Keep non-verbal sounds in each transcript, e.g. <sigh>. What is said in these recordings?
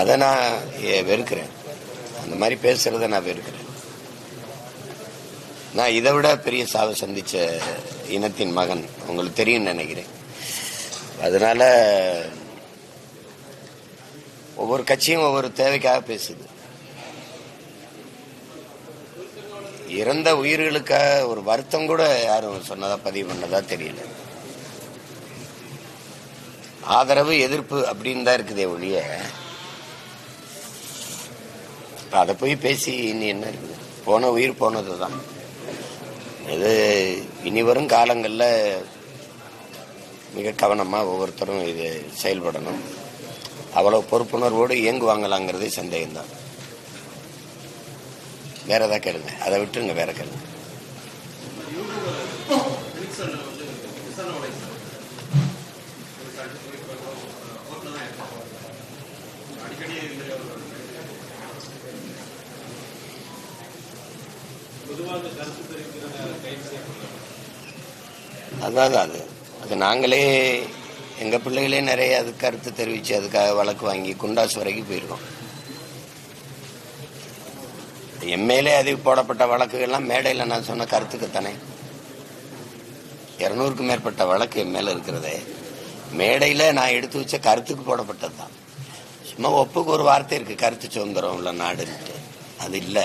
அதை நான் வெறுக்கிறேன். அந்த மாதிரி பேசுறத நான் வெறுக்கிறேன். நான் இதை விட பெரிய சாவை சந்திச்ச இனத்தின் மகன் உங்களுக்கு தெரியும்னு நினைக்கிறேன். அதனால ஒவ்வொரு கட்சியும் ஒவ்வொரு தேவைக்காக பேசுது. இறந்த உயிர்களுக்காக ஒரு வருத்தம் கூட யாரும் சொன்னதா பதிவு பண்ணதா தெரியல. ஆதரவு எதிர்ப்பு அப்படின்னு தான் இருக்குதே ஒழிய அதை போய் பேசி இனி என்ன இருக்குது? போன உயிர் போனது தான். இது இனி வரும் காலங்களில் மிக கவனமாக ஒவ்வொருத்தரும் இது செயல்படணும். அவ்வளோ பொறுப்புணர்வோடு இயங்குவாங்களாங்கிறதே சந்தேகம்தான். வேற ஏதாவது கேளுங்க. அதை விட்டுருங்க வேற கேளுங்க. அதான் அது அது நாங்களே எங்க பிள்ளைகளே நிறைய அது கருத்து தெரிவிச்சு அதுக்காக வழக்கு வாங்கி குண்டாஸ் வரைக்கும் போயிருக்கோம். எம்எல்ஏ அது போடப்பட்ட வழக்குகள்லாம் மேடையில் நான் சொன்ன கருத்துக்கு தானே. இருநூறுக்கும் மேற்பட்ட வழக்கு என் மேலே இருக்கிறதே. மேடையில் நான் எடுத்து வச்ச கருத்துக்கு போடப்பட்டது தான் சும்மா ஒப்புக்கு ஒரு வார்த்தை இருக்கு கருத்து சுதந்திரம் உள்ள நாடுன்ட்டு. அது இல்லை.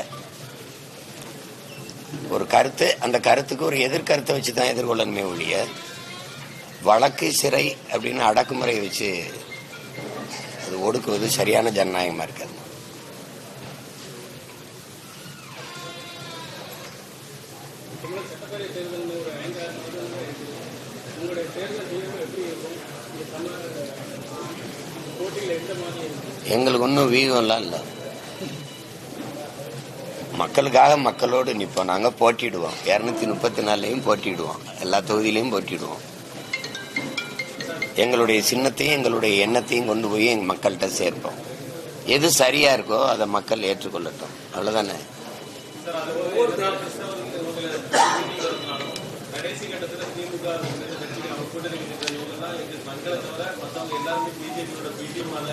ஒரு கருத்து அந்த கருத்துக்கு ஒரு எதிர்கருத்தை வச்சு தான் எதிர்கொள்ளணுமே ஒழிய வழக்கு சிறை அப்படின்னு அடக்குமுறையை வச்சு அது ஒடுக்குவது சரியான ஜனநாயகமாக இருக்காது. எங்களுக்கு ஒன்றும் வீகம்லாம் இல்லை. மக்களுக்காக மக்களோடு நிற்போம் நாங்கள் போட்டிடுவோம் இரநூத்தி முப்பத்தி நாலுலையும் போட்டிடுவோம் எல்லா தொகுதியிலையும் போட்டிடுவோம் எங்களுடைய சின்னத்தையும் எங்களுடைய எண்ணத்தையும் கொண்டு போய் எங்கள் மக்கள்கிட்ட சேர்ப்போம். எது சரியா இருக்கோ அதை மக்கள் ஏற்றுக்கொள்ளட்டும். அவ்வளவுதானே? கடைசி கட்டத்தில் திமுக எல்லாருமே பிஜேபியோட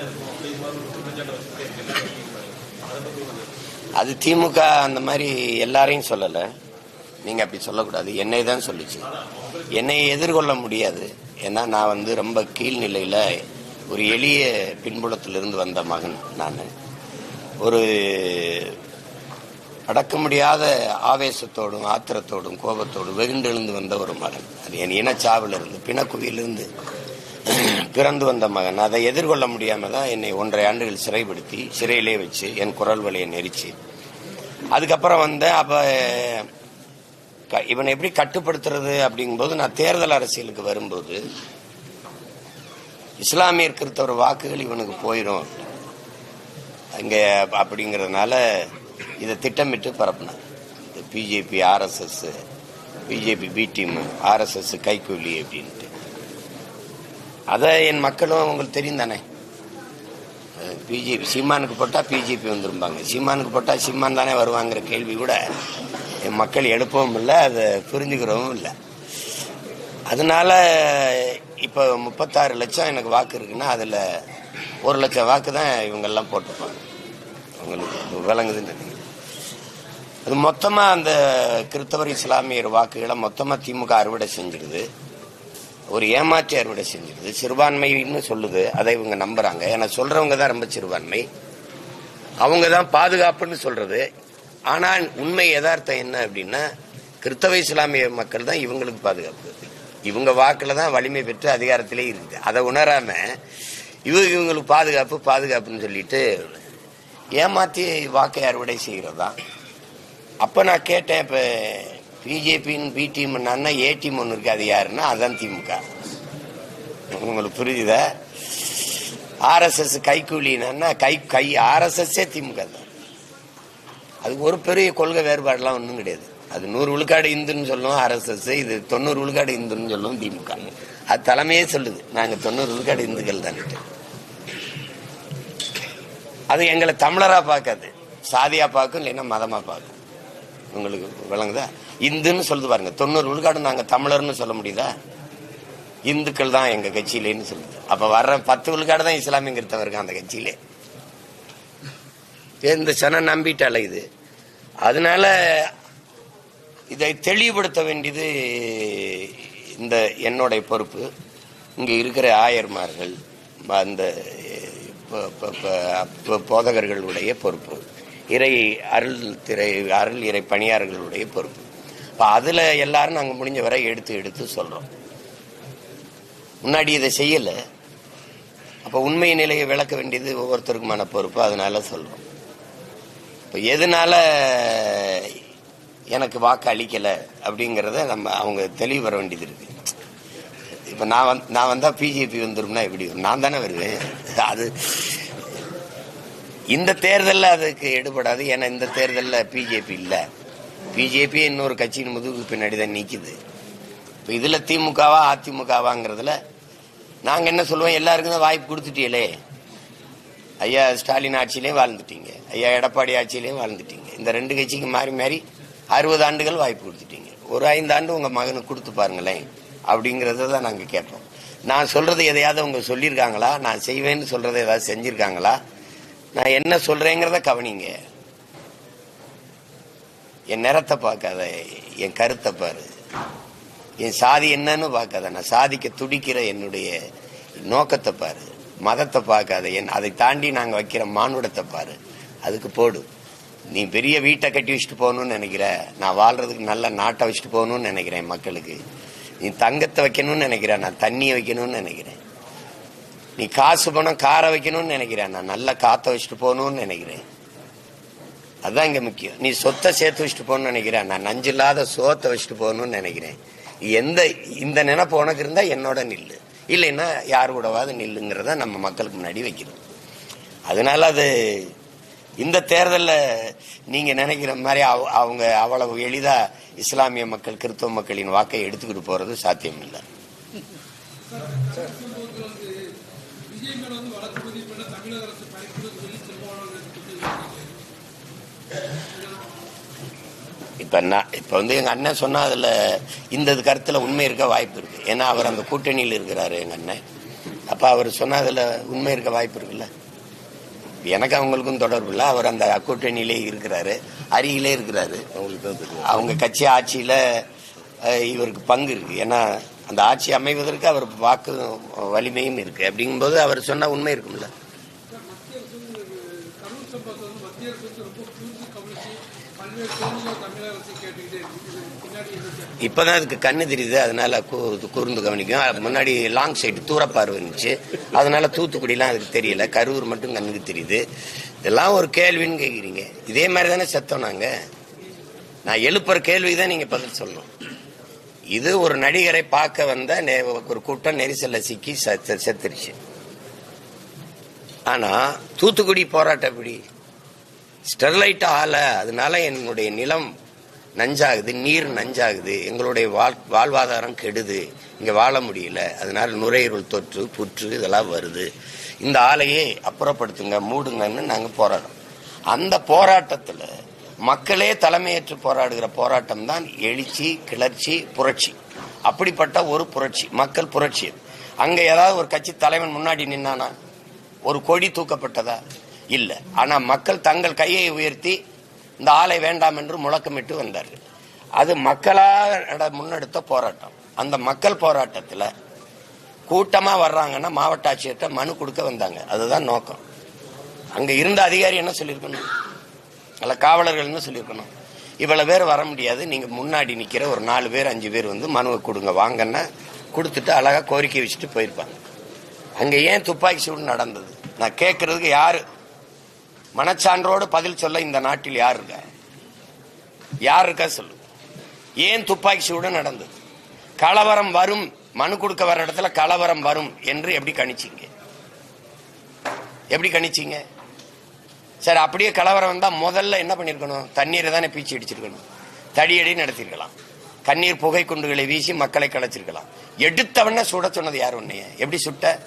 இருக்கும். ஒரு அது திமுக அந்த மாதிரி எல்லாரையும் சொல்லலை. நீங்க அப்படி சொல்லக்கூடாது. என்னை தான் சொல்லுச்சு. என்னை எதிர்கொள்ள முடியாது. ஏன்னா நான் வந்து ரொம்ப கீழ்நிலையில ஒரு எளிய பின்புலத்திலிருந்து வந்த மகன் நான். ஒரு அடக்க முடியாத ஆவேசத்தோடும் ஆத்திரத்தோடும் கோபத்தோடும் வெகுண்டெழுந்து வந்த ஒரு மகன். அது என் இனச்சாவிலிருந்து பிணக்குவியிலிருந்து <clears throat> பிறந்து வந்த மகன். அதை எதிர்கொள்ள முடியாம தான் என்னை ஒன்றரை ஆண்டுகள் சிறைப்படுத்தி சிறையிலே வச்சு என் குரல் வலையை நெரிச்சு. அதுக்கப்புறம் வந்து அப்ப க- இவனை எப்படி கட்டுப்படுத்துறது அப்படிங்கும்போது நான் தேர்தல் அரசியலுக்கு வரும்போது இஸ்லாமியர் கிறிஸ்தவர் வாக்குகள் இவனுக்கு போயிடும் அங்க அப்படிங்கிறதுனால இதை திட்டமிட்டு பரப்புனேன் BJP RSS BJP B team RSS கைக்கூலி அப்படின்ட்டு. அதை என் மக்களும் உங்களுக்கு தெரியும் தானே பிஜேபி சீமானுக்கு போட்டால் பிஜேபி வந்துருப்பாங்க சீமானுக்கு போட்டால் சீமான் தானே வருவாங்கிற கேள்வி கூட என் மக்கள் எழுப்பவும் இல்லை அதை புரிஞ்சுக்கிறவும் இல்லை. அதனால இப்போ முப்பத்தாறு லட்சம் எனக்கு வாக்கு இருக்குன்னா அதில் ஒரு லட்சம் வாக்கு தான் இவங்கெல்லாம் போட்டிருப்பாங்க. அவங்களுக்கு விளங்குதுன்னு நினைக்கிறேன். அது மொத்தமாக அந்த கிறிஸ்தவர் இஸ்லாமியர் வாக்குகளை மொத்தமாக திமுக அறுவடை செஞ்சிடுது ஒரு ஏமாற்றி அறுவடை செஞ்சிருது. சிறுபான்மைன்னு சொல்லுது. அதை இவங்க நம்புறாங்க. ஏன்னா சொல்றவங்க தான் ரொம்ப சிறுபான்மை. அவங்க தான் பாதுகாப்புன்னு சொல்றது. ஆனால் உண்மை யதார்த்தம் என்ன அப்படின்னா கிறிஸ்தவ இஸ்லாமிய மக்கள் தான் இவங்களுக்கு பாதுகாப்பு. இவங்க வாக்குல தான் வலிமை பெற்று அதிகாரத்திலே இருக்குது அதை உணராம இவங்க இவங்களுக்கு பாதுகாப்பு பாதுகாப்புன்னு சொல்லிட்டு ஏமாத்தி வாக்கை அறுவடை செய்கிறதா அப்போ நான் கேட்டேன் இப்போ பிஜேபின்னு பி டீம் ஏ டீம் ஒன்று இருக்கு. அது யாருன்னா அதான் திமுக. உங்களுக்கு புரியுதா ஆர்எஸ்எஸ் கைக்கூலினா கை கை ஆர்எஸ்எஸ்ஸே திமுக தான். அதுக்கு ஒரு பெரிய கொள்கை வேறுபாடுலாம் ஒன்றும் கிடையாது. அது நூறு விழுக்காடு இந்துன்னு சொல்லுவோம் ஆர்எஸ்எஸ் இது தொண்ணூறு விழுக்காடு இந்துன்னு சொல்லுவோம் திமுக. அது தலைமையே சொல்லுது. நாங்கள் தொண்ணூறு விழுக்காடு இந்துக்கள் தான் அது எங்களை தமிழராக பார்க்காது. சாதியாக பார்க்கும் இல்லைன்னா மதமாக பார்க்கும். உங்களுக்கு விளங்குதா? இந்துன்னு சொல்லுது பாருங்க. தொண்ணூறு விழுக்காடு நாங்க தமிழர்னு சொல்ல முடியுதா? இந்துக்கள் தான் எங்க கட்சியிலேன்னு சொல்லுது. அப்ப வர்ற பத்து விழுக்காடு தான் இஸ்லாமிய இருக்கான் அந்த கட்சியிலே. இந்த சனம் நம்பிட்டு அலையுது அதனால இதை தெளிவுபடுத்த வேண்டியது இந்த என்னுடைய பொறுப்பு. இங்கே இருக்கிற ஆயர்மார்கள் அந்த போதகர்களுடைய பொறுப்பு. இறை அருள் திரை அருள் இறை பணியாளர்களுடைய பொறுப்பு. இப்போ அதில் எல்லாரும் நாங்கள் முடிஞ்ச வரை எடுத்து எடுத்து சொல்கிறோம் முன்னாடி இதை செய்யலை. அப்போ உண்மை நிலையை விளக்க வேண்டியது ஒவ்வொருத்தருக்குமான பொறுப்பு அதனால சொல்கிறோம் இப்போ எதனால எனக்கு வாக்கு அளிக்கலை அப்படிங்கிறத நம்ம அவங்க தெளிவு வர வேண்டியது இருக்கு. இப்போ நான் வந் நான் வந்தால் பிஜேபி வந்துடும்னா எப்படி வரும்? நான் தானே வருவேன். அது இந்த தேர்தலில் அதுக்கு எடுபடாது. ஏன்னா இந்த தேர்தலில் பிஜேபி இல்லை. பிஜேபி இன்னொரு கட்சியின் முதுகு பின்னாடி தான் நிற்கிது இப்போ இதில் திமுகவா அதிமுகவாங்கிறதுல நாங்கள் என்ன சொல்லுவோம்? எல்லாருக்கும் தான் வாய்ப்பு கொடுத்துட்டீங்களே ஐயா ஸ்டாலின் ஆட்சியிலையும் வாழ்ந்துட்டீங்க. ஐயா எடப்பாடி ஆட்சியிலையும் வாழ்ந்துட்டீங்க. இந்த ரெண்டு கட்சிக்கு மாறி மாறி அறுபது ஆண்டுகள் வாய்ப்பு கொடுத்துட்டீங்க. ஒரு ஐந்து ஆண்டு உங்கள் மகனுக்கு கொடுத்து பாருங்களேன் அப்படிங்கிறத தான் நாங்கள் கேட்போம். நான் சொல்றது எதையாவது அவங்க சொல்லியிருக்காங்களா? நான் செய்வேன்னு சொல்றதை ஏதாவது செஞ்சிருக்காங்களா? நான் என்ன சொல்றேங்கிறத கவனிங்க. என் நிறத்தை பார்க்காத என் கருத்தை பாரு. என் சாதி என்னன்னு பார்க்காத நான் சாதிக்க துடிக்கிற என்னுடைய நோக்கத்தை பாரு. மதத்தை பார்க்காத என் அதை தாண்டி நாங்கள் வைக்கிற மானுடத்தை பாரு. அதுக்கு போடு. நீ பெரிய வீட்டை கட்டி வச்சுட்டு போகணும்னு நினைக்கிற. நான் வாழ்றதுக்கு நல்ல நாட்டை வச்சுட்டு போகணும்னு நினைக்கிறேன் மக்களுக்கு. நீ தங்கத்தை வைக்கணும்னு நினைக்கிற. நான் தண்ணியை வைக்கணும்னு நினைக்கிறேன். நீ காசு பணம் காரை வைக்கணும்னு நினைக்கிறேன். நான் நல்ல காற்றை வச்சுட்டு போகணும்னு நினைக்கிறேன். அதுதான் இங்க முக்கியம். நீ சொத்தை சேர்த்து வச்சுட்டு போகணும்னு நினைக்கிறேன். நான் நஞ்சில்லாத சோத்தை வச்சுட்டு போகணும்னு நினைக்கிறேன். எந்த இந்த நினைப்பு உனக்கு இருந்தா என்னோட நில்லு. இல்லைன்னா யார் கூடவாது நில்லுங்கிறத நம்ம மக்களுக்கு முன்னாடி வைக்கணும். அதனால அது இந்த தேர்தலில் நீங்கள் நினைக்கிற மாதிரி அவ- அவங்க அவ்வளவு எளிதாக இஸ்லாமிய மக்கள் கிறிஸ்தவ மக்களின் வாக்கை எடுத்துக்கிட்டு போகிறது சாத்தியம் இல்லை விஜய் மேல வந்து வழக்கு பதிவு பண்ண தமிழக அரசு பயன்படுத்தி சொல்லி திருமாவளவன் இப்ப நான் இப்ப வந்து எங்க அண்ணன் சொன்னா அதுல இந்த இது கருத்துல உண்மை இருக்க வாய்ப்பு இருக்கு. ஏன்னா அவர் அந்த கூட்டணியில் இருக்கிறாரு எங்க அண்ணன். அப்ப அவர் சொன்னா அதுல உண்மை இருக்க வாய்ப்பு இருக்குல்ல? எனக்கு அவங்களுக்கும் தொடர்பு இல்லை. அவர் அந்த கூட்டணியிலே இருக்கிறாரு. அருகிலே இருக்கிறாரு. அவங்க கட்சி ஆட்சியில இவருக்கு பங்கு இருக்கு. ஏன்னா அந்த ஆட்சி அமைவதற்கு அவர் வாக்கு வலிமையும் இருக்கு. அப்படிங்கும்போது அவர் சொன்னா உண்மை இருக்கும்ல? மத்திய இப்பதான் அதுக்கு கண்ணு தெரியுது அதனால கூர்ந்து கவனிக்கும். முன்னாடி லாங் சைடு தூரப்பார்வை இருந்துச்சு. அதனால தூத்துக்குடிலாம் அதுக்கு தெரியல. கரூர் மட்டும் கண்ணுக்கு தெரியுது. இதெல்லாம் ஒரு கேள்வின்னு கேக்குறீங்க. இதே மாதிரி தானே செத்தோம் நாங்க. நான் எழுப்புற கேள்வி தான் நீங்க பதில் சொல்லணும். இது ஒரு நடிகரை பார்க்க வந்த ஒரு கூட்டம் நெரிசல்ல சிக்கி செத்துருச்சு. ஆனா தூத்துக்குடி போராட்டம் எப்படி? ஸ்டெர்லைட் ஆல அதனால என்னுடைய நிலம் நஞ்சாகுது நீர் நஞ்சாகுது எங்களுடைய வாழ் வாழ்வாதாரம் கெடுது இங்க வாழ முடியல அதனால நுரையீரல் தொற்று புற்று இதெல்லாம் வருது. இந்த ஆலையை அப்புறப்படுத்துங்க மூடுங்கன்னு நாங்க போராடுறோம். அந்த போராட்டத்துல மக்களே தலைமையேற்று போராடுகிற போராட்டம் தான் எழுச்சி கிளர்ச்சி புரட்சி. அப்படிப்பட்ட ஒரு புரட்சி மக்கள் புரட்சி அங்கே அங்க ஏதாவது ஒரு கட்சி தலைவன் முன்னாடி நின்னானா ஒரு கொடி தூக்கப்பட்டதா? இல்ல. ஆனா மக்கள் தங்கள் கையை உயர்த்தி இந்த ஆலை வேண்டாம் என்று முழக்கமிட்டு வந்தார்கள். அது மக்களாக முன்னெடுத்த போராட்டம். அந்த மக்கள் போராட்டத்தில் கூட்டமாக வர்றாங்கன்னா மாவட்ட ஆட்சியர்கிட்ட மனு கொடுக்க வந்தாங்க. அதுதான் நோக்கம். அங்கே இருந்த அதிகாரி என்ன சொல்லியிருக்கணும்? அல்ல காவலர்கள் என்ன சொல்லியிருக்கணும்? இவ்வளோ பேர் வர முடியாது. நீங்கள் முன்னாடி நிற்கிற ஒரு நாலு பேர் அஞ்சு பேர் வந்து மனுவை கொடுங்க வாங்கன்னா கொடுத்துட்டு அழகாக கோரிக்கை வச்சுட்டு போயிருப்பாங்க. அங்கே ஏன் துப்பாக்கி சூடு நடந்தது? நான் கேட்குறதுக்கு யார் மனச்சான்றோடு பதில் சொல்ல இந்த நாட்டில் யார் இருக்கா? யார் இருக்கா சொல்லு. ஏன் துப்பாக்கி சூடு நடந்தது? கலவரம் வரும் மனு கொடுக்க வர இடத்துல கலவரம் வரும் என்று எப்படி கணிச்சீங்க? எப்படி கணிச்சீங்க? சரி அப்படியே கலவரம் வந்தால் முதல்ல என்ன பண்ணியிருக்கணும் தண்ணீரை தானே பீச்சி அடிச்சிருக்கணும் தடியடி நடத்திருக்கலாம். கண்ணீர் புகை குண்டுகளை வீசி மக்களை கலைச்சிருக்கலாம். எடுத்தவன சுட சொன்னது யார் உன்னைய? எப்படி சுட்ட?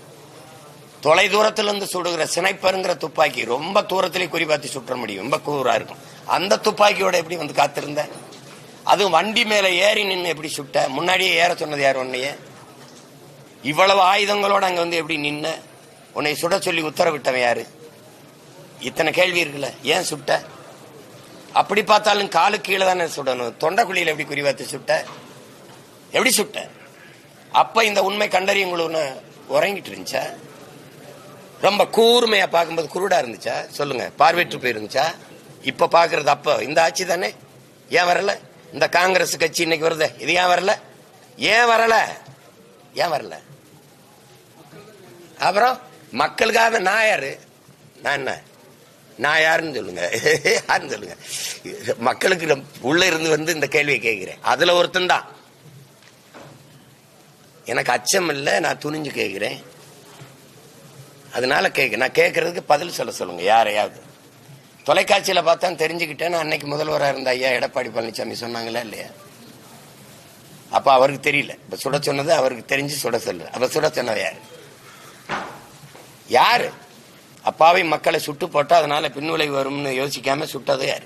தொலை தூரத்திலிருந்து சுடுகிற சினைப்பருங்கிற துப்பாக்கி ரொம்ப தூரத்திலே குறிபாத்தி சுற்ற முடியும். ரொம்ப கூறா இருக்கும். அந்த துப்பாக்கியோட எப்படி வந்து காத்திருந்த? அதுவும் வண்டி மேல ஏறி நின்று எப்படி சுட்ட? முன்னாடியே ஏற சொன்னது யார் உன்னைய? இவ்வளவு ஆயுதங்களோட அங்க வந்து எப்படி நின்ன? உன்னை சுட சொல்லி உத்தரவிட்டவன் யாரு? இத்தனை கேள்வி இருக்குல்ல. ஏன் சுட்ட? அப்படி பார்த்தாலும் காலு கீழே தானே சுடணும். தொண்டைக்குழியில எப்படி குறிவாத்து சுட்ட? எப்படி சுட்ட? அப்ப இந்த உண்மை கண்டறியங்களுன்னு உறங்கிட்டு இருந்துச்சா? ரொம்ப கூர்மையா பார்க்கும்போது குருடா இருந்துச்சா? சொல்லுங்க. பார்வையற்று போயிருந்துச்சா? இப்ப பாக்குறது அப்ப. இந்த ஆட்சி தானே? ஏன் வரல? இந்த காங்கிரஸ் கட்சி இன்னைக்கு வருது. இது ஏன் வரல? ஏன் வரல? ஏன் வரல? அப்புறம் மக்களுக்காக நான் யாரு? நான் என்ன? நான் யாருன்னு சொல்லுங்க. <laughs> யாருன்னு சொல்லுங்க. மக்களுக்கு உள்ள இருந்து வந்து இந்த கேள்வியை கேட்கிறேன். அதுல ஒருத்தன் தான். எனக்கு அச்சம் இல்லை நான் துணிஞ்சு கேட்கிறேன். அதனால கேட்க நான் கேட்கறதுக்கு பதில் சொல்ல சொல்லுங்க யாரையாவது. தொலைக்காட்சியில் பார்த்தா தெரிஞ்சுக்கிட்டேன்னு அன்னைக்கு முதல்வராக இருந்த ஐயா எடப்பாடி பழனிசாமி சொன்னாங்களா இல்லையா? அப்போ அவருக்கு தெரியல. இப்போ சுட சொன்னது அவருக்கு தெரிஞ்சு சுட சொல்லு அப்போ சுட சொன்னது யார்? யார்? அப்பாவை மக்களை சுட்டு போட்டால் அதனால பின்விளை வரும்னு யோசிக்காம சுட்டது யார்?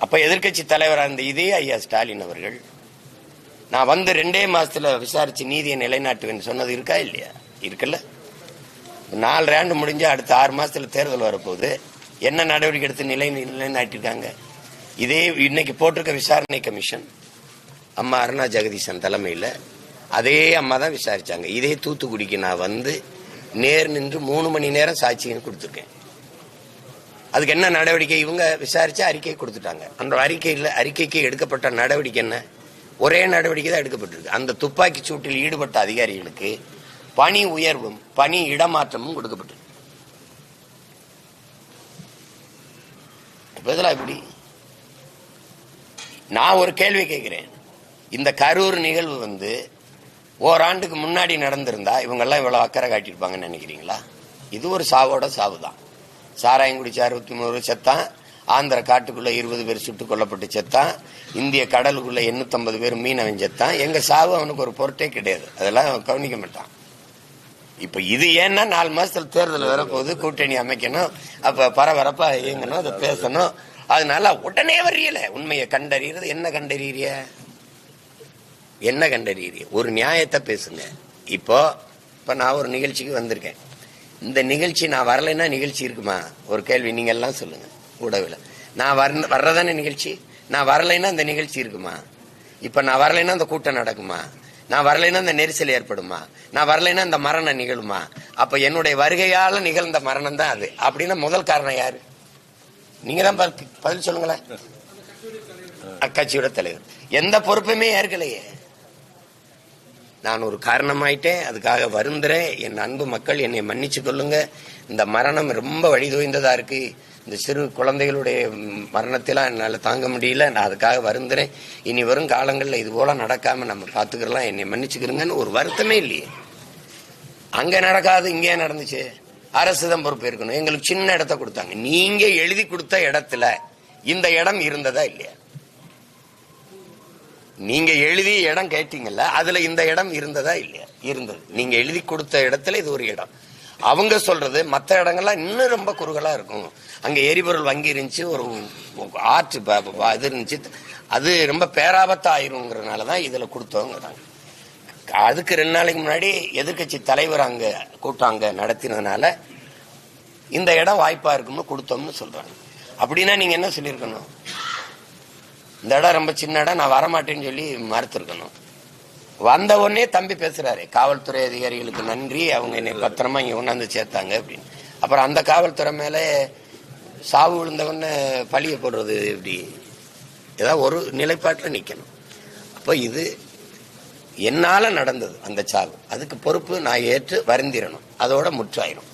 அப்போ எதிர்க்கட்சி தலைவராக இருந்த இதே ஐயா ஸ்டாலின் அவர்கள் நான் வந்து ரெண்டே மாதத்தில் விசாரித்து நீதியை நிலைநாட்டுவேன்னு சொன்னது இருக்கா இல்லையா? இருக்குல்ல. நாலு ரேண்டு முடிஞ்சு அடுத்த ஆறு மாசத்துல தேர்தல் வரப்போகுது. என்ன நடவடிக்கை எடுத்து நிலை நிலைநாட்டிருக்காங்க இதே இன்னைக்கு போட்டிருக்க விசாரணை கமிஷன் அம்மா அருணா ஜெகதீசன் தலைமையில் அதே அம்மா தான் விசாரிச்சாங்க. இதே தூத்துக்குடிக்கு நான் வந்து நேர் நின்று மூணு மணி நேரம் சாட்சியம் கொடுத்துருக்கேன். அதுக்கு என்ன நடவடிக்கை? இவங்க விசாரிச்சு அறிக்கை கொடுத்துட்டாங்க. அந்த அறிக்கையில் அறிக்கைக்கு எடுக்கப்பட்ட நடவடிக்கை என்ன? ஒரே நடவடிக்கை தான் எடுக்கப்பட்டிருக்கு. அந்த துப்பாக்கி சூட்டில் ஈடுபட்ட அதிகாரிகளுக்கு பணி உயர்வும் பணி இடமாற்றமும் கொடுக்கப்பட்டது இப்படி? இதெல்லாம் நான் ஒரு கேள்வி கேட்கிறேன். இந்த கரூர் நிகழ்வு வந்து ஓராண்டுக்கு முன்னாடி நடந்திருந்தா இவங்கெல்லாம் இவ்வளோ அக்கறை காட்டியிருப்பாங்கன்னு நினைக்கிறீங்களா? இது ஒரு சாவோட சாவு தான். சாராயங்குடிச்சு அறுபத்தி மூணு செத்தான். ஆந்திர காட்டுக்குள்ள இருபது பேர் சுட்டுக் கொல்லப்பட்டு செத்தான். இந்திய கடலுக்குள்ள எண்ணூத்தம்பது பேர் மீனவன் செத்தான். எங்க சாவு அவனுக்கு ஒரு பொருட்டே கிடையாது. அதெல்லாம் அவன் கவனிக்க மாட்டான். இப்ப இது ஏன்னா நாலு மாசத்துல தேர்தல் வரப்போகுது கூட்டணி அமைக்கணும் அப்ப பரபரப்பா இயங்கணும் அதை பேசணும். அதனால உடனே வரியல உண்மையை கண்டறியறது என்ன கண்டறியறிய என்ன கண்டறிய ஒரு நியாயத்தை பேசுங்க. இப்போ இப்ப நான் ஒரு நிகழ்ச்சிக்கு வந்திருக்கேன். இந்த நிகழ்ச்சி நான் வரலைன்னா நிகழ்ச்சி இருக்குமா? ஒரு கேள்வி நீங்க எல்லாம் சொல்லுங்க ஊடகவில் நான் வர வர்றதானே நிகழ்ச்சி? நான் வரலைன்னா இந்த நிகழ்ச்சி இருக்குமா? இப்ப நான் வரலைன்னா அந்த கூட்டம் நடக்குமா? நான் வரலைன்னா இந்த நெரிசல் ஏற்படுமா? நான் வரலைன்னா இந்த மரணம் நிகழுமா? அப்ப என்னுடைய வருகையால நிகழ்ந்த மரணம் தான் அது. அப்படின்னா முதல் காரணம் யாரு? நீங்க தான் பதில் பதில் சொல்லுங்களேன். அக்கட்சியோட தலைவர். எந்த பொறுப்புமே ஏற்கலையே. நான் ஒரு காரணமாயிட்டேன். அதுக்காக வருந்துறேன். என் அன்பு மக்கள் என்னை மன்னிச்சு கொள்ளுங்க. இந்த மரணம் ரொம்ப வழிதோய்ந்ததா இருக்கு. இந்த சிறு குழந்தைகளுடைய மரணத்தெல்லாம் என்னால் தாங்க முடியல. நான் அதுக்காக வருந்துறேன். இனி வரும் காலங்களில் இது போல நடக்காம நம்ம பார்த்துக்கலாம் என்னை மன்னிச்சுக்கிறோங்கன்னு ஒரு வருத்தமே இல்லையே. அங்கே நடக்காது இங்கே நடந்துச்சு. அரசு தான் பொறுப்பு இருக்கணும். எங்களுக்கு சின்ன இடத்த கொடுத்தாங்க. நீங்க எழுதி கொடுத்த இடத்துல இந்த இடம் இருந்ததா இல்லையா? நீங்க எழுதி இடம் கேட்டீங்கல்ல அதுல இந்த இடம் இருந்ததா இல்லையா? இருந்தது. நீங்க எழுதி கொடுத்த இடத்துல இது ஒரு இடம். அவங்க சொல்றது மற்ற இடங்கள்லாம் இன்னும் ரொம்ப குறுகலா இருக்கும். அங்க எரிபொருள் வங்கி இருந்துச்சு ஒரு ஆற்று இது இருந்துச்சு. அது ரொம்ப பேராபத்தா தான் இதுல கொடுத்தவங்க அதுக்கு ரெண்டு நாளைக்கு முன்னாடி எதிர்க்கட்சி தலைவர் அங்க கூட்டம் அங்க நடத்தினதுனால இந்த இடம் வாய்ப்பா இருக்கும்னு கொடுத்தோம்னு சொல்றாங்க. அப்படின்னா நீங்க என்ன சொல்லியிருக்கணும்? இந்த இடம் ரொம்ப சின்ன இடம் நான் வரமாட்டேன்னு சொல்லி மறுத்துருக்கணும். வந்த உடனே தம்பி பேசுறாரு காவல்துறை அதிகாரிகளுக்கு நன்றி அவங்க என்னை பத்திரமா இங்க கொண்டாந்து சேர்த்தாங்க அப்படின்னு. அப்புறம் அந்த காவல்துறை மேலே சாவு விழுந்தவொடனே பழிய போடுறது எப்படி? ஏதாவது ஒரு நிலைப்பாட்டில் நிற்கணும் அப்போ இது என்னால் நடந்தது அந்த சாவு. அதுக்கு பொறுப்பு நான் ஏற்று வருந்திடணும் அதோட முற்றாயிரும்.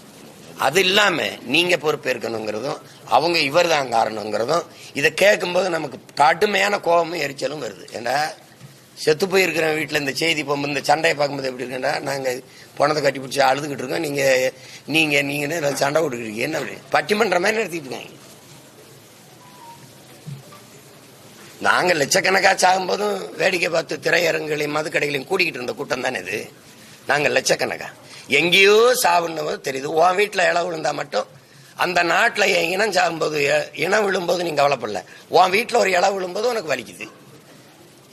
அது இல்லாமல் நீங்கள் பொறுப்பேற்கணுங்கிறதும் அவங்க இவர் தான் காரணங்கிறதும் இதை கேட்கும்போது நமக்கு கடுமையான கோபமும் எரிச்சலும் வருது. ஏன்னா செத்து போயிருக்கிற வீட்டில் இந்த செய்தி போகும்போது இந்த சண்டையை பார்க்கும்போது எப்படி இருக்குன்னா நாங்கள் பணத்தை கட்டி பிடிச்சி அழுதுகிட்டு இருக்கோம். நீங்கள் நீங்கள் நீங்கள் சண்டை கொடுக்குறீங்க என்ன அப்படி? பட்டிமன்ற மாதிரி நடத்திட்டு இருக்காங்க. நாங்கள் லட்சக்கணக்கா சாகும்போதும் வேடிக்கை பார்த்து திரையரங்குகளையும் மதுக்கடைகளையும் கூடிக்கிட்டு இருந்த கூட்டம் தானே இது. நாங்கள் லட்சக்கணக்கா. எங்கேயோ சாவுன்னு தெரியுது உன் வீட்டில் இளவு விழுந்தா மட்டும் அந்த நாட்டில் இனம் சாகும்போது எ- இனம் விழும்போது நீங்கள் கவலைப்படல. உன் வீட்டில் ஒரு இளவு விழும்போது உனக்கு வலிக்குது.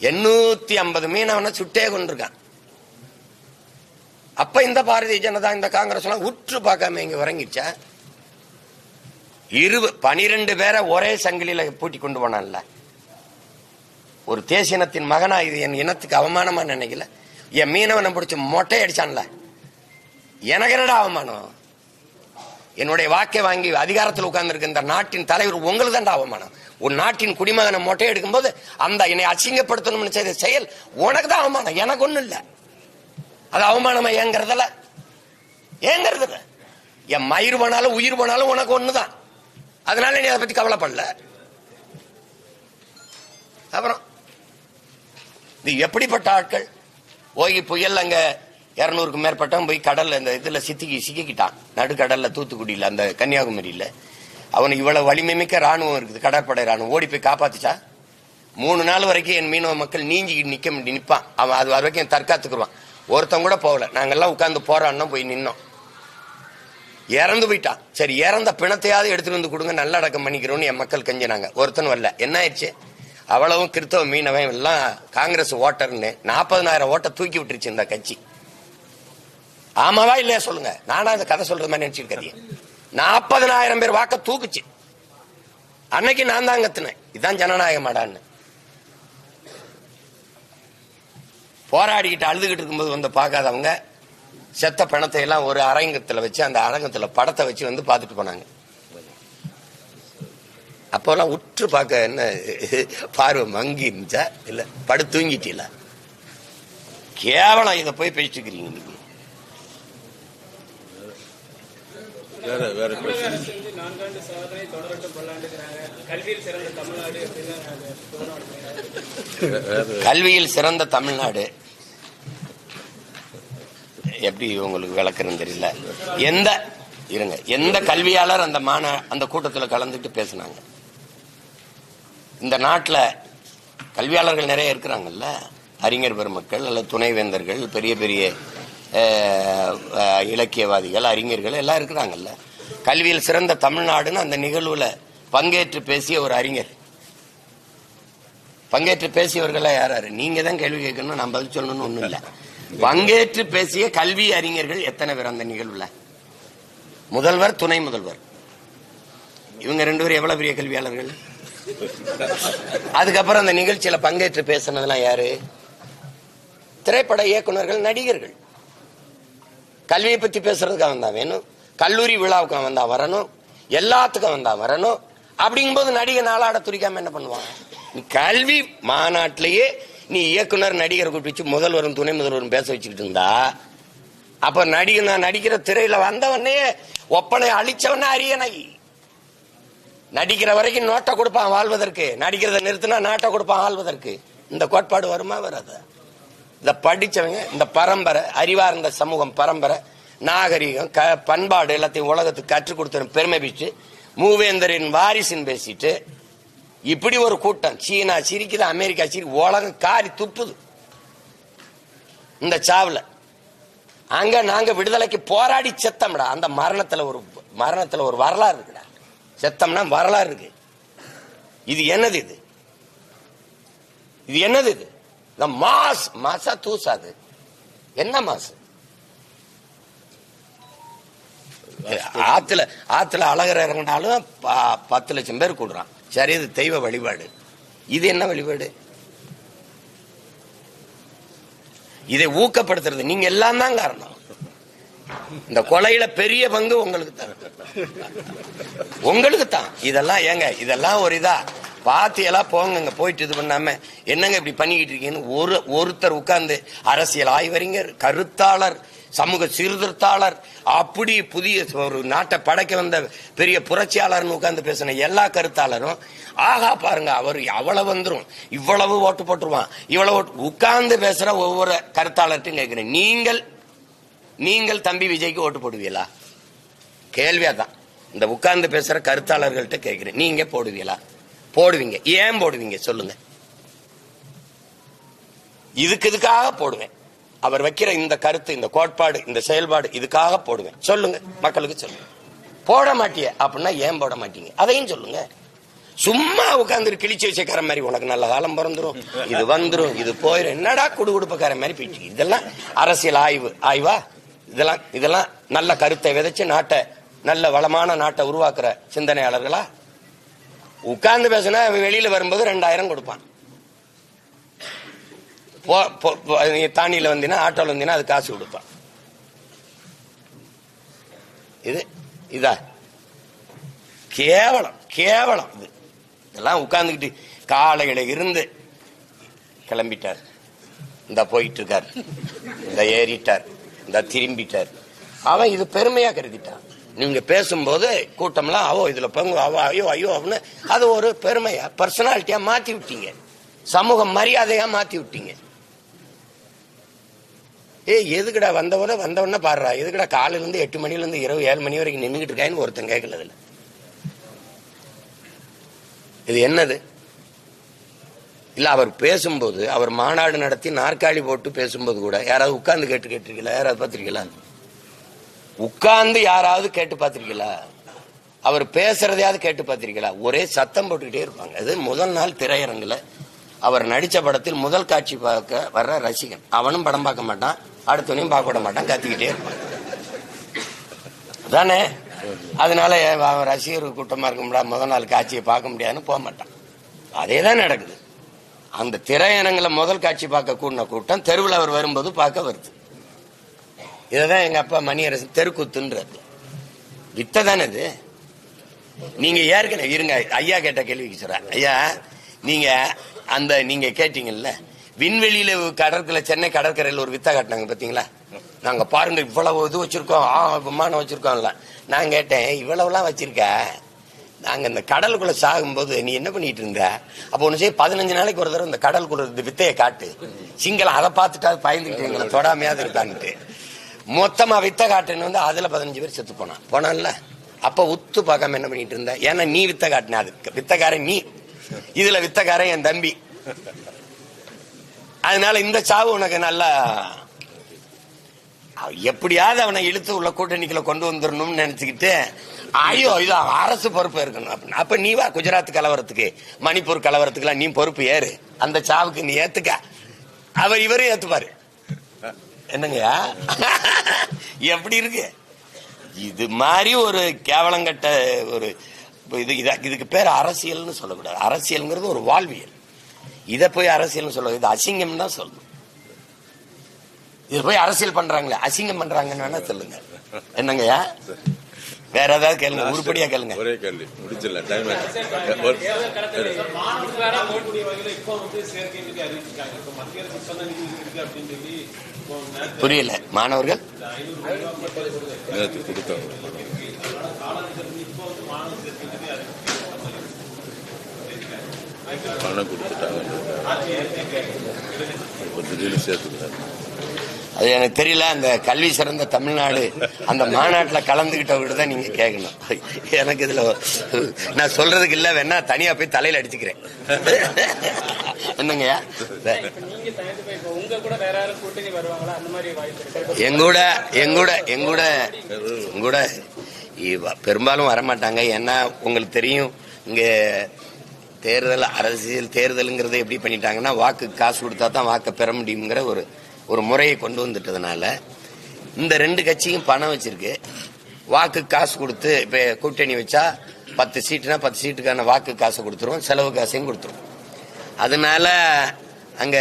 எண்ணூத்தி ஐம்பது மீனவனை சுட்டே கொண்டிருக்கான் அப்ப இந்த பாரதிய ஜனதா இந்த காங்கிரஸ் எல்லாம் உற்று பார்க்காம இங்க இறங்கிடுச்சா இரு பனிரெண்டு பேரை ஒரே சங்கிலியில பூட்டி கொண்டு போனான்ல. ஒரு தேசியனத்தின் மகனா இது என் இனத்துக்கு அவமானமா நினைக்கல. என் மீனவனை பிடிச்சி மொட்டை அடிச்சான்ல எனக்கு என்னடா அவமானம்? என்னுடைய வாக்கை வாங்கி அதிகாரத்தில் உட்கார்ந்துருக்கு இந்த நாட்டின் தலைவர் உங்களுக்கு தான்டா அவமானம்? ஒரு நாட்டின் குடிமகனை மொட்டை எடுக்கும்போது அந்த என்னை அசிங்கப்படுத்தணும்னு செய்த செயல் உனக்கு தான் அவமானம். எனக்கு ஒண்ணும் இல்லை. அது அவமானமா ஏங்கிறதுல ஏங்கிறதுல என் மயிர் போனாலும் உயிர் போனாலும் உனக்கு ஒண்ணுதான். அதனால நீ அதை பத்தி கவலைப்படல. அப்புறம் இது எப்படிப்பட்ட ஆட்கள்? ஓகி புயல் அங்க இருநூறுக்கு மேற்பட்டவன் போய் கடல்ல இந்த இதுல சித்திக்கி சிக்கிக்கிட்டான். நடுக்கடல்ல தூத்துக்குடியில அந்த கன்னியாகுமரியில. அவனுக்கு இவ்வளவு வலிமை மிக்க ராணுவம் இருக்குது கடற்படை ராணுவம் ஓடி போய் காப்பாத்துச்சா? மூணு நாள் வரைக்கும் என் மீனவ மக்கள் நீஞ்சி நிக்க நிற்பான் அவன் அது வரைக்கும் தற்காத்துக்குருவான். ஒருத்தன் கூட போகல. நாங்கெல்லாம் உட்காந்து போறான்னு போய் நின்னோம். இறந்து போயிட்டான். சரி இறந்த பிணத்தையாவது எடுத்துட்டு வந்து கொடுங்க நல்லடக்கம் பண்ணிக்கிறோம்னு என் மக்கள் கெஞ்சினாங்க. ஒருத்தன் வரல. என்ன ஆயிடுச்சு? அவ்வளவும் கிறித்தவ மீனவன் எல்லாம் காங்கிரஸ் ஓட்டர்னு நாற்பதனாயிரம் ஓட்டை தூக்கி விட்டுருச்சு இந்த கட்சி. ஆமாவா இல்லையா சொல்லுங்க? நானா அந்த கதை சொல்றது மாதிரி நினைச்சிருக்கேன் நாற்பதனாயிரம் பேர் வாக்க தூக்குச்சு. அன்னைக்கு நான் தான் கத்துனேன். இதான் ஜனநாயகமாடான்னு போராடிக்கிட்டு அழுதுகிட்டு இருக்கும்போது வந்து பார்க்காதவங்க செத்த பணத்தை எல்லாம் ஒரு அரங்கத்தில் வச்சு அந்த அரங்கத்தில் படத்தை வச்சு வந்து பார்த்துட்டு போனாங்க. அப்போல்லாம் உற்று பார்க்க என்ன பார்வை மங்கி இருந்துச்சா? இல்லை படு தூங்கிட்டீங்களா? கேவலம் இதை போய் பேசிட்டு இருக்கிறீங்க வேற வேற நான்காண்டு சாதனை தொடரட்டும் பல்லாண்டுங்கிறாங்க கல்வியில் சிறந்த தமிழ்நாடு அப்படின்னு கல்வியில் சிறந்த தமிழ்நாடு. எப்படி உங்களுக்கு விளக்குறதுன்னு தெரியல. எந்த இருங்க எந்த கல்வியாளர் அந்த மாநா அந்த கூட்டத்தில் கலந்துட்டு பேசினாங்க? இந்த நாட்டில் கல்வியாளர்கள் நிறைய இருக்கிறாங்கல்ல? அறிஞர் பெருமக்கள் அல்லது துணைவேந்தர்கள் பெரிய பெரிய இலக்கியவாதிகள் அறிஞர்கள் எல்லாம் இருக்கிறாங்கல்ல. கல்வியில் சிறந்த தமிழ்நாடுன்னு அந்த நிகழ்வுல பங்கேற்று பேசிய ஒரு அறிஞர். பங்கேற்று பேசியவர்களா யாராரு? நீங்க தான் கேள்வி கேட்கணும் நான் பதில் சொல்லணும்னு ஒண்ணும் இல்ல. பங்கேற்று பேசிய கல்வி அறிஞர்கள் எத்தனை பேர் அந்த நிகழ்வுல? முதல்வர் துணை முதல்வர். இவங்க ரெண்டு பேரும் எவ்வளவு பெரிய கல்வியாளர்கள்? அதுக்கப்புறம் அந்த நிகழ்ச்சியில பங்கேற்று பேசினதெல்லாம் யாரு? திரைப்பட இயக்குனர்கள் நடிகர்கள். கல்வியை பத்தி பேசுறதுக்கு அவன் தான் வேணும். கல்லூரி விழாவுக்கு அவன் தான் வரணும். எல்லாத்துக்கும் அவன் தான் வரணும். அப்படிங்கும்போது நடிகை நாளாட துடிக்காம என்ன பண்ணுவான் நீ கல்வி மாநாட்டிலேயே நீ இயக்குனர் நடிகரை கூப்பிட்டு வச்சு முதல்வரும் துணை முதல்வரும் பேச வச்சுக்கிட்டு இருந்தா அப்ப நடிகை நான் நடிக்கிற திரையில வந்தவனே ஒப்பனை அழிச்சவனே அரியணை. நடிக்கிற வரைக்கும் நோட்டை கொடுப்பான் வாழ்வதற்கு. நடிக்கிறத நிறுத்தினா நாட்டை கொடுப்பான் வாழ்வதற்கு இந்த கோட்பாடு வருமா வராதா? இந்த படிச்சவங்க இந்த பரம்பரை அறிவார்ந்த சமூகம் பரம்பரை நாகரிகம் க பண்பாடு எல்லாத்தையும் உலகத்துக்கு கற்றுக் கொடுத்த பெருமை பிச்சு மூவேந்தரின் வாரிசுன்னு பேசிட்டு இப்படி ஒரு கூட்டம் சீனா சிரிக்குது அமெரிக்கா சிரி உலகம் காரி துப்புது. இந்த சாவில். அங்க நாங்க விடுதலைக்கு போராடி செத்தம்டா. அந்த மரணத்துல ஒரு மரணத்துல ஒரு வரலாறு இருக்குடா. செத்தம்னா வரலாறு இருக்கு. இது என்னது இது? இது என்னது இது? இந்த மாஸ் மாசா தூசாது. என்ன மாசு ஆத்துல ஆத்துல அழகர் இறங்கினாலும் பத்து லட்சம் பேர் கூடுறான். சரி இது தெய்வ வழிபாடு. இது என்ன வழிபாடு? இதை ஊக்கப்படுத்துறது. நீங்க எல்லாம் தான் காரணம். இந்த கொலையில பெரிய பங்கு உங்களுக்கு தான் உங்களுக்கு தான். இதெல்லாம் ஏங்க இதெல்லாம் ஒரு இதா? பார்த்து எல்லாம் போங்க போயிட்டு இது பண்ணாம என்னங்க இப்படி பண்ணிக்கிட்டு இருக்கீங்கன்னு ஒரு ஒருத்தர் உட்கார்ந்து அரசியல் ஆய்வறிஞர் கருத்தாளர் சமூக சீர்திருத்தாளர் அப்படி புதிய ஒரு நாட்டை படைக்க வந்த பெரிய புரட்சியாளர்னு உட்கார்ந்து பேசின எல்லா கருத்தாளரும் ஆகா பாருங்க அவர் அவ்வளவு வந்துடும் இவ்வளவு ஓட்டு போட்டுருவான் இவ்வளவு ஓட்டு உட்கார்ந்து பேசுற ஒவ்வொரு கருத்தாளர்கிட்டையும் கேட்கிறேன். நீங்கள் நீங்கள் தம்பி விஜய்க்கு ஓட்டு போடுவீங்களா கேள்வியா தான் இந்த உட்கார்ந்து பேசுற கருத்தாளர்கள்ட்ட கேட்கிறேன். நீங்க போடுவீங்களா போடுவீங்க. ஏன் போடுவீங்க? சொல்லுங்க. இதுக்கு இதுக்காக போடுவேன். அவர் வைக்கிற இந்த கருத்து இந்த கோட்பாடு இந்த செயல்பாடு இதுக்காக போடுவேன். சொல்லுங்க. மக்களுக்கு சொல்லுங்க. போட மாட்டிய அப்படின்னா ஏன் போட மாட்டீங்க? அதையும் சொல்லுங்க. சும்மா உட்கார்ந்து கிழிச்சு வச்சக்கார மாதிரி உனக்கு நல்ல காலம் பிறந்துரும். இது வந்துரும். இது போயிரும். என்னடா குடுகுடுப்புக்கார மாதிரி போயிட்டு இதெல்லாம் அரசியல் ஆய்வு. ஆய்வா? இதெல்லாம் இதெல்லாம் நல்ல கருத்தை விதைச்சு நாட்டை நல்ல வளமான நாட்டை உருவாக்குற சிந்தனையாளர்களா? உட்கார்ந்து பேசினா வெளியில வரும்போது ரெண்டாயிரம் கொடுப்பான். போ- தானியில வந்தீங்கன்னா ஆட்டோல வந்தீங்கன்னா அது காசு கொடுப்பான். இது இதா? கேவலம் கேவலம் இது. இதெல்லாம் உட்கார்ந்துக்கிட்டு காலையில இருந்து கிளம்பிட்டார். இந்த போயிட்டு இருக்கார். இந்த ஏறிட்டார். இந்த திரும்பிட்டார். அவன் இது பெருமையா கருதிட்டான். நீங்க பேசும்போது கூட்டம்லாம் அவோ இதுல பங்கு அவோ ஐயோ ஐயோ அப்படின்னு. அது ஒரு பெருமையா பர்சனாலிட்டியா மாத்தி விட்டீங்க. சமூக மரியாதையா மாத்தி விட்டீங்க. ஏய் எதுக்குடா வந்தவன வந்தவன பாடுறா? எதுக்குடா காலையிலேருந்து எட்டு மணிலேருந்து இரவு ஏழு மணி வரைக்கும் நின்றுகிட்டு இருக்கான்னு ஒருத்தன் கேட்கல இது என்னது? இல்ல அவர் பேசும்போது அவர் மாநாடு நடத்தி நாற்காலி போட்டு பேசும்போது கூட யாராவது உட்கார்ந்து கேட்டு கேட்டிருக்கீங்களா? யாராவது பார்த்துருக்கீங்களா? உட்கார்ந்து யாராவது கேட்டு பார்த்திருக்கீங்களா? அவர் பேசுறதையாவது கேட்டு பார்த்திருக்கீங்களா? ஒரே சத்தம் போட்டுக்கிட்டே இருப்பாங்க. அது முதல் நாள் திரையரங்குல. அவர் நடித்த படத்தில் முதல் காட்சி பார்க்க வர்ற ரசிகன். அவனும் படம் பார்க்க மாட்டான். அடுத்தவனையும் பார்க்க விட மாட்டான். கத்திக்கிட்டே இருப்பான். தானே அதனால அவன் ரசிகர் கூட்டமா இருக்க முடியாது முதல் நாள் காட்சியை பார்க்க முடியாதுன்னு போக மாட்டான். அதே தான் நடக்குது. அந்த திரையரங்குல முதல் காட்சி பார்க்க கூடின கூட்டம் தெருவில் அவர் வரும்போது பார்க்க வருது. இதுதான் எங்க அப்பா மணியரசன் தெருக்கூத்துன்றது வித்தை தானே இது நீங்க ஏற்கனவே இருங்க ஐயா கேட்ட கேள்விக்கு சொல்றேன். ஐயா நீங்க அந்த நீங்க கேட்டீங்கல்ல விண்வெளியில கடற்கரை சென்னை கடற்கரையில் ஒரு வித்தை காட்டினாங்க பாத்தீங்களா? நாங்க பாருங்க இவ்வளவு இது வச்சிருக்கோம் ஆ விமானம் வச்சிருக்கோம்ல. நான் கேட்டேன் இவ்வளவுலாம் வச்சிருக்க? நாங்க இந்த கடலுக்குள்ள சாகும்போது நீ என்ன பண்ணிட்டு இருந்த? அப்போ ஒன்று செய்ய பதினஞ்சு நாளைக்கு ஒரு தடவை இந்த கடலுக்குள்ள இந்த வித்தையை காட்டு. சிங்களம் அதை பார்த்துட்டா அது பயந்துக்கிட்டு எங்களை தொடாமையாவது இருக்கான்ட்டு மொத்தமா வித்த காட்டுன்னு வந்து அதுல பதினஞ்சு பேர் செத்து போனான். போனான்ல? அப்ப உத்து பார்க்காம என்ன பண்ணிட்டு இருந்த? ஏன்னா நீ வித்த காட்டின அதுக்கு வித்தக்காரன் நீ. இதுல வித்தக்காரன் என் தம்பி. அதனால இந்த சாவு உனக்கு நல்லா எப்படியாவது அவனை இழுத்து உள்ள கூட்டணிக்குள்ள கொண்டு வந்துடணும்னு நினைச்சுக்கிட்டு ஐயோ இது அரசு பொறுப்பு இருக்கணும். அப்படின்னு அப்ப நீ வா குஜராத் கலவரத்துக்கு மணிப்பூர் கலவரத்துக்குலாம் நீ பொறுப்பு ஏறு. அந்த சாவுக்கு நீ ஏத்துக்க. அவர் இவரும் ஏத்துப்பாரு. என்னங்கய்யா? எப்படி இருக்கு? இது மாதிரி ஒரு கேவலங்கட்ட ஒரு இது இதுக்கு பேர் அரசியல்னு சொல்லக்கூடாது. அரசியல்ங்கிறது ஒரு வாழ்வியல். இதை போய் அரசியல்னு சொல்ல இது அசிங்கம் தான் சொல்லணும் இது போய் அரசியல் பண்றாங்களே அசிங்கம் பண்றாங்கன்னு வேணா சொல்லுங்க. என்னங்கய்யா? வேற ஏதாவது கேளுங்க உருப்படியா கேளுங்க. ஒரே கேள்வி. முடிச்சிடல டைம் புரியல. மாணவர்கள்? பணம் கொடுத்துட்டாங்க திடீர்னு சேர்த்துக்கிறாங்க அது எனக்கு தெரியல அந்த கல்வி சிறந்த தமிழ்நாடு அந்த மாநாட்டுல கலந்துகிட்டவங்க தான் நீங்க கேட்கணும் எனக்கு இதுல நான் சொல்றதுக்கு இல்ல வேணா தனியா போய் தலையில அடிச்சுக்கிறேன். என்னங்கய்யா எங்கூட எங்கூட எங்கூட எங்கூட பெரும்பாலும் வரமாட்டாங்க. ஏன்னா உங்களுக்கு தெரியும் இங்க தேர்தல் அரசியல் தேர்தலுங்கிறத எப்படி பண்ணிட்டாங்கன்னா வாக்கு காசு கொடுத்தா தான் வாக்கை பெற முடியுங்கிற ஒரு ஒரு முறையை கொண்டு வந்துட்டதுனால இந்த ரெண்டு கட்சியும் பணம் வச்சிருக்கு. வாக்கு காசு கொடுத்து இப்ப கூட்டணி வச்சா பத்து சீட்டுனா பத்து சீட்டுக்கான வாக்கு காசை கொடுத்துருவோம் செலவு காசையும் கொடுத்துருவோம். அதனால அங்க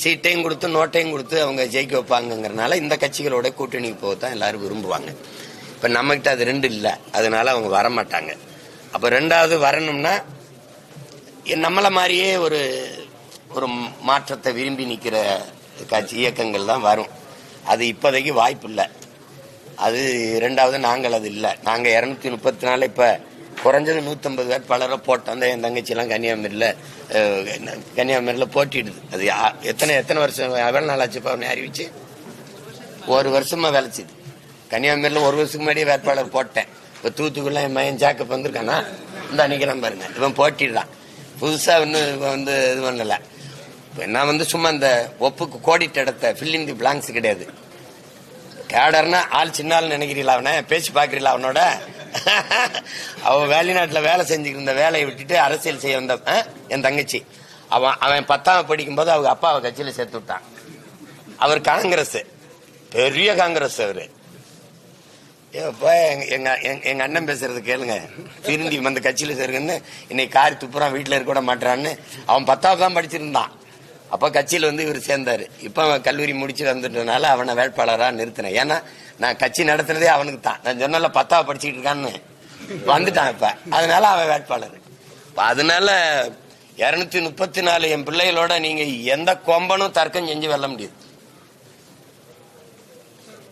சீட்டையும் கொடுத்து நோட்டையும் கொடுத்து அவங்க ஜெயிக்க வைப்பாங்கங்கிறனால இந்த கட்சிகளோட கூட்டணிக்கு போக தான் எல்லாரும் விரும்புவாங்க. இப்ப நம்மகிட்ட அது ரெண்டு இல்லை. அதனால அவங்க வர மாட்டாங்க அப்ப ரெண்டாவது வரணும்னா நம்மளை மாதிரியே ஒரு ஒரு மாற்றத்தை விரும்பி நிற்கிற கட்சி இயக்கங்கள் தான் வரும். அது இப்போதைக்கு வாய்ப்பு இல்லை அது ரெண்டாவது நாங்கள் அது இல்லை. நாங்க இரநூத்தி முப்பத்தி நாலு இப்ப குறைஞ்சது நூத்தம்பது பலரை போட்டோம் அந்த என் தங்கச்சியெல்லாம் கன்னியாகுமரியில் கன்னியாகுமரியில கன்னியாகுமரியில போட்டிடுது. அது யா- எத்தனை எத்தனை வருஷம் எவ்வளவு நாள் ஆச்சு அவனை அறிவிச்சு? ஒரு வருஷமா விளைச்சிது கன்னியாகுமரியில ஒரு வருஷத்துக்கு முன்னாடியே வேட்பாளர் போட்டேன். இப்போ தூத்துக்குள்ள என் மையன் ஜாக்கப் வந்திருக்கானா? இந்த அன்னைக்கெல்லாம் பாருங்க. இவன் போட்டிடுறான். புதுசா இன்னும் வந்து இது பண்ணலை. நான் வந்து சும்மா இந்த ஒப்புக்கு கோடிட்ட இடத்த ஃபில்லிங் தி பிளாங்க்ஸ் கிடையாது. கேடர்னா ஆள் சின்ன ஆள் நினைக்கிறீங்களா அவனை? பேசி பாக்குறீங்களா அவனோட? அவன் வெளிநாட்டில் வேலை செஞ்சுட்டு இருந்த வேலையை விட்டுட்டு அரசியல் செய்ய வந்த என் தங்கச்சி. அவன் அவன் பத்தாம் படிக்கும் போது அவங்க அப்பாவை கட்சியில் சேர்த்து விட்டான். அவர் காங்கிரஸ். பெரிய காங்கிரஸ் அவர். எங்க எங்க அண்ணன் பேசுறது கேளுங்க. திருந்தி அந்த கட்சியில் சேருங்கன்னு இன்னைக்கு காரி துப்புறான் வீட்டில் இருக்க விட மாட்டான்னு அவன் பத்தாவது தான் படிச்சிருந்தான். அப்ப கட்சியில வந்து இவர் சேர்ந்தாரு. இப்ப அவன் கல்லூரி முடிச்சு வந்துட்டனால அவனை வேட்பாளரா நிறுத்தினேன். ஏன்னா நான் கட்சி நடத்துறதே அவனுக்கு தான். நான் சொன்னல பத்தாவது படிச்சுட்டு இருக்கான்னு. வந்துட்டான் இப்ப. அதனால அவன் வேட்பாளர். அதனால இருநூத்தி முப்பத்தி நாலு என் பிள்ளைகளோட நீங்க எந்த கொம்பனும் தர்க்கம் செஞ்சு வெல்ல முடியாது.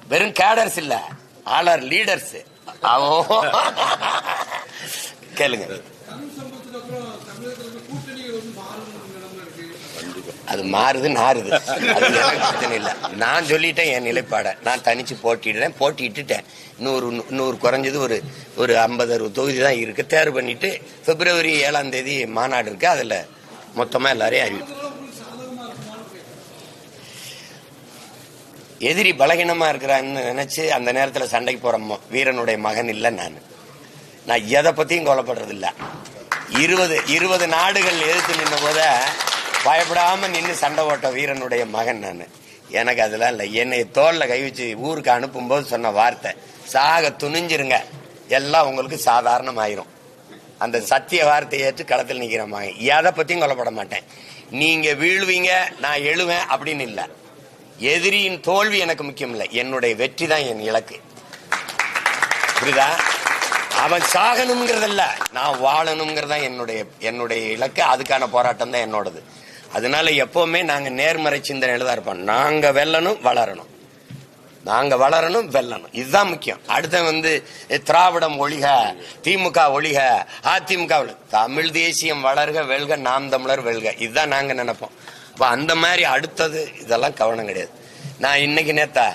வெறும் கேடர்ஸ் இல்ல. ஆளர் லீடர்ஸ் <laughs> கேளுங்க. அது மாறுது நாறுது. அது எனக்கு பிரச்சனை இல்லை. நான் சொல்லிட்டேன் என் நிலைப்பாட. நான் தனிச்சு போட்டிடுறேன் போட்டிட்டுட்டேன் நூறு நூறு குறைஞ்சது ஒரு ஒரு ஐம்பது அறுபது தொகுதி தான் இருக்கு. தேர்வு பண்ணிட்டு பிப்ரவரி ஏழாம் தேதி மாநாடு இருக்கு. அதுல மொத்தமா எல்லாரையும் அறிவிப்போம் எதிரி பலகீனமா இருக்கிறான்னு நினைச்சு அந்த நேரத்துல சண்டைக்கு ம- வீரனுடைய மகன் இல்ல நான். நான் எதை பத்தியும் கொல்லப்படுறது இருபது இருபது நாடுகள் எதிர்த்து நின்ன போத பயப்படாம நின்று சண்டை ஓட்ட வீரனுடைய மகன் நான். எனக்கு அதெல்லாம் இல்லை. என்னை தோல்ல கை வச்சு ஊருக்கு அனுப்பும்போது சொன்ன வார்த்தை. சாக துணிஞ்சிருங்க. எல்லாம் உங்களுக்கு சாதாரணமாயிரும். அந்த சத்திய வார்த்தையை ஏற்று களத்தில் நிற்கிற மகன். எதை பத்தியும் கொல்லப்பட மாட்டேன். நீங்க வீழ்வீங்க நான் எழுவேன் அப்படின்னு இல்லை. எதிரியின் தோல்வி எனக்கு முக்கியம் இல்லை. என்னுடைய வெற்றி தான் என் இலக்கு. புரியுதா? அவன் சாகணுங்கிறதல்ல நான் வாழணுங்கிறதா என்னுடைய என்னுடைய இலக்கு அதுக்கான போராட்டம் தான் என்னோடது. அதனால எப்பவுமே நாங்க நேர்மறை சிந்தனையில தான் இருப்போம். நாங்க வெல்லணும் வளரணும். நாங்க வளரணும் வெல்லணும். இதுதான் முக்கியம். அடுத்த வந்து திராவிடம் ஒழிக திமுக ஒழிக அதிமுக தமிழ் தேசியம் வளர்க வெல்க நாம் தமிழர் வெல்க. இதுதான் நாங்க நினைப்போம். அப்ப அந்த மாதிரி அடுத்தது இதெல்லாம் கவனம் கிடையாது. நான் இன்னைக்கு நேத்தா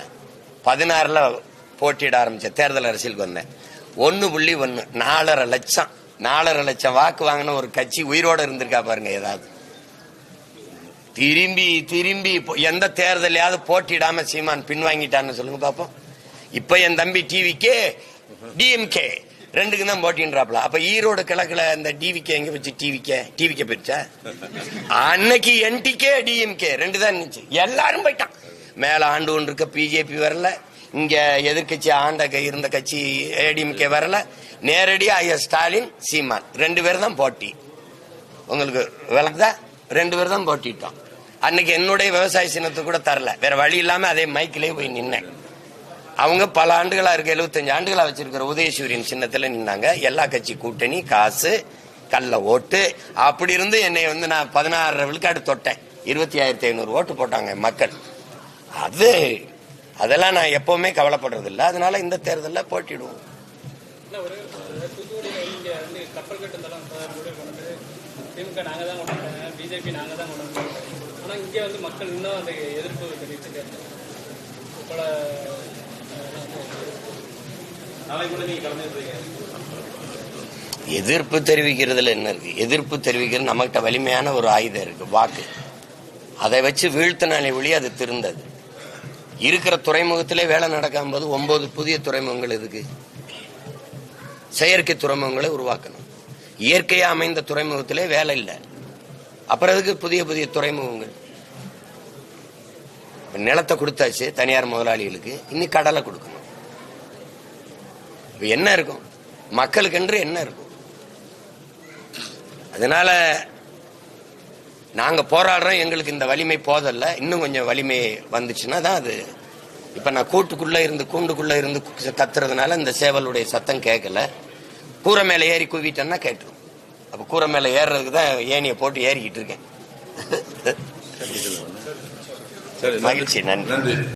பதினாறுல போட்டியிட ஆரம்பிச்சேன். தேர்தல் அரசியலுக்கு வந்தேன். ஒன்னு புள்ளி ஒன்னு நாலரை லட்சம். நாலரை லட்சம் வாக்கு வாங்கின ஒரு கட்சி உயிரோட இருந்திருக்கா பாருங்க ஏதாவது. திரும்பி திரும்பி இப்போ எந்த தேர்தலையாவது போட்டியிடாம சீமான் பின்வாங்கிட்டான்னு சொல்லுங்க பாப்போம். இப்ப என் தம்பி டிவிக்கே டிஎம்கே ரெண்டுக்கு தான் போட்டின்றாப்ல. அப்ப ஈரோடு கிழக்குல இந்த டிவிக்கே எங்க வச்சு டிவிக்கே டிவிக்கே போயிடுச்சா? அன்னைக்கு என்டிகே டிஎம்கே ரெண்டு தான் இருந்துச்சு. எல்லாரும் போயிட்டான். மேல ஆண்டு ஒன்று இருக்க பிஜேபி வரல. இங்க எதிர்க்கட்சி ஆண்ட க- இருந்த கட்சி ஏடிஎம்கே வரல. நேரடியா ஐயா ஸ்டாலின் சீமான். ரெண்டு பேர் தான் போட்டி. உங்களுக்கு விளக்குதா? ரெண்டு பேர் தான் போட்டிட்டோம். அன்னைக்கு என்னுடைய விவசாய சின்னத்தை கூட தரல. வேற வழி இல்லாம அதே மைக்கிலே போய் நின்னேன். அவங்க பல ஆண்டுகளா இருக்க எழுபத்தஞ்சு ஆண்டுகளா வச்சிருக்கிற உதயசூரியன் சின்னத்துல நின்னாங்க. எல்லா கட்சி கூட்டணி காசு கல்ல ஓட்டு. அப்படி இருந்து என்னை வந்து நான் பதினாறு விழுக்காடு தொட்டேன். இருபத்தி ஆயிரத்தி ஐநூறு ஓட்டு போட்டாங்க மக்கள். அது அதெல்லாம் நான் எப்பவுமே கவலைப்படுறது இல்லை அதனால இந்த தேர்தலில் போட்டிடுவோம். எதிர்ப்பு தெரிவிக்கிறதுல என்ன இருக்கு? எதிர்ப்பு தெரிவிக்கிறது நம்மகிட்ட வலிமையான ஒரு ஆயுதம் இருக்கு வாக்கு. அதை வச்சு வீழ்த்தினாலே ஒளி அது திருந்தது. இருக்கிற துறைமுகத்திலே வேலை நடக்காம போது ஒன்பது புதிய துறைமுகங்கள் எதுக்கு? செயற்கை துறைமுகங்களை உருவாக்கணும். இயற்கையா அமைந்த துறைமுகத்திலே வேலை இல்லை. அப்புறம் எதுக்கு புதிய புதிய துறைமுகங்கள்? நிலத்தை கொடுத்தாச்சு தனியார் முதலாளிகளுக்கு. இன்னி கடலை கொடுக்கணும். என்ன இருக்கும்? மக்களுக்கென்று என்ன இருக்கும்? அதனால நாங்க போராடுறோம் எங்களுக்கு இந்த வலிமை போதல்ல. இன்னும் கொஞ்சம் வலிமை வந்துச்சுன்னா தான் அது. இப்ப நான் கூட்டுக்குள்ள இருந்து கூண்டுக்குள்ள இருந்து கத்துறதுனால இந்த சேவலுடைய சத்தம் கேட்கல. கூரை மேல ஏறி குவிட்டேன்னா கேட்டுரும். அப்ப கூரை மேல ஏறுறதுக்கு தான் ஏனியை போட்டு ஏறிக்கிட்டு இருக்கேன். சரி. மகிழ்ச்சி நன்றி. நன்றி.